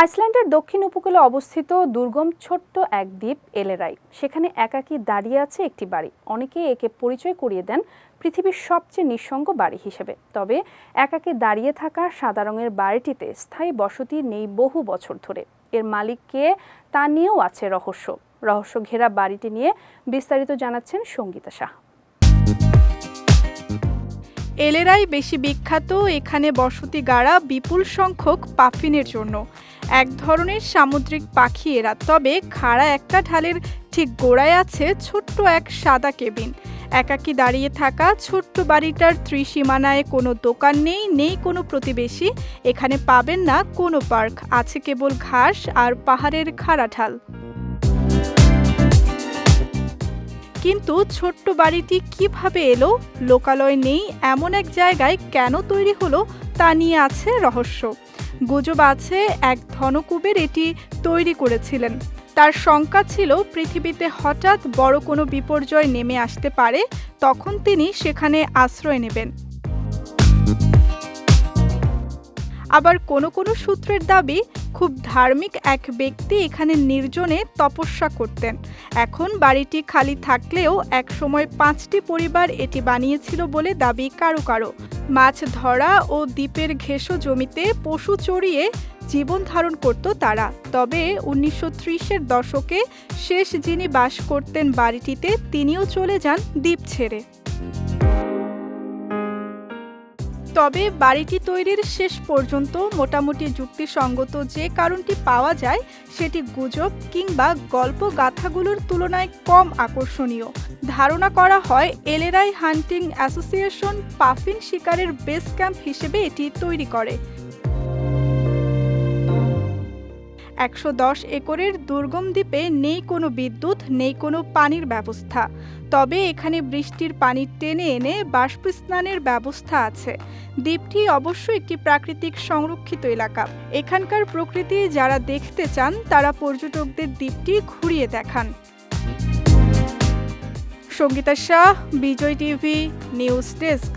আইসল্যান্ডের দক্ষিণ উপকূলে অবস্থিত দুর্গম ছোট্ট এক দ্বীপ, এলেরাই। সেখানে একাকী দাঁড়িয়ে আছে একটি বাড়ি। অনেকেই একে পরিচয় করিয়ে দেন পৃথিবীর সবচেয়ে নিঃসঙ্গ বাড়ি হিসেবে। তবে একাকী দাঁড়িয়ে থাকা সাদা রঙের বাড়িটিতে স্থায়ী বসতি নেই বহু বছর ধরে। এর মালিককে তা নিয়েও আছে রহস্য। রহস্য ঘেরা বাড়িটি নিয়ে বিস্তারিত জানাচ্ছেন সঙ্গীতা শাহ এলেরাই বেশি বিখ্যাত এখানে বসতি গাড়া বিপুল সংখ্যক পাফিনের জন্য। এক ধরনের সামুদ্রিক পাখি এরা, তবে খাড়া একটা ঢালের ঠিক গোড়ায় আছে ছোট্ট এক সাদা কেবিন। একাকি দাঁড়িয়ে থাকা ছোট্ট বাড়িটার ত্রিসীমানায় কোনো দোকান নেই নেই কোনো প্রতিবেশী। এখানে পাবেন না কোনো পার্ক, আছে কেবল ঘাস আর পাহাড়ের খাড়া ঢাল। কিন্তু ছোট্ট বাড়িটি কীভাবে এলো? লোকালয় নেই, এমন এক জায়গায় কেন তৈরি হলো তা নিয়ে আছে রহস্য। গুজব আছে, এক ধনকুবের এটি তৈরি করেছিলেন। তার শঙ্কা ছিল পৃথিবীতে হঠাৎ বড় কোনো বিপর্যয় নেমে আসতে পারে, তখন তিনি সেখানে আশ্রয় নেবেন। আবার কোনো কোনো সূত্রের দাবি খুব ধার্মিক এক ব্যক্তি এখানে নির্জনে তপস্যা করতেন। এখন বাড়িটি খালি থাকলেও এক সময় পাঁচটি পরিবার এটি বানিয়েছিল বলে দাবি কারও কারও। মাছ ধরা ও দ্বীপের ঘেঁষো জমিতে পশু চড়িয়ে জীবন ধারণ করত তারা। তবে উনিশশো ত্রিশের দশকে শেষ যিনি বাস করতেন বাড়িটিতে, তিনিও চলে যান দ্বীপ ছেড়ে। তবে বাড়িটি তৈরির শেষ পর্যন্ত মোটামুটি যুক্তিসঙ্গত যে কারণটি পাওয়া যায়, সেটি গুজব কিংবা গল্প গাথাগুলোর তুলনায় কম আকর্ষণীয়। ধারণা করা হয় এলেরাই হান্টিং অ্যাসোসিয়েশন পাফিন শিকারের বেস ক্যাম্প হিসেবে এটি তৈরি করে। একশো দশ একরের দুর্গম দ্বীপে নেই কোনো বিদ্যুৎ, নেই কোনো পানির ব্যবস্থা। তবে এখানে বৃষ্টির পানি টেনে এনে বাষ্প স্নানের ব্যবস্থা আছে। দ্বীপটি অবশ্য একটি প্রাকৃতিক সংরক্ষিত এলাকা। এখানকার প্রকৃতি যারা দেখতে চান, তারা পর্যটকদের দ্বীপটি ঘুরিয়ে দেখান। Sangeeta Shah, Vijay TV, news desk.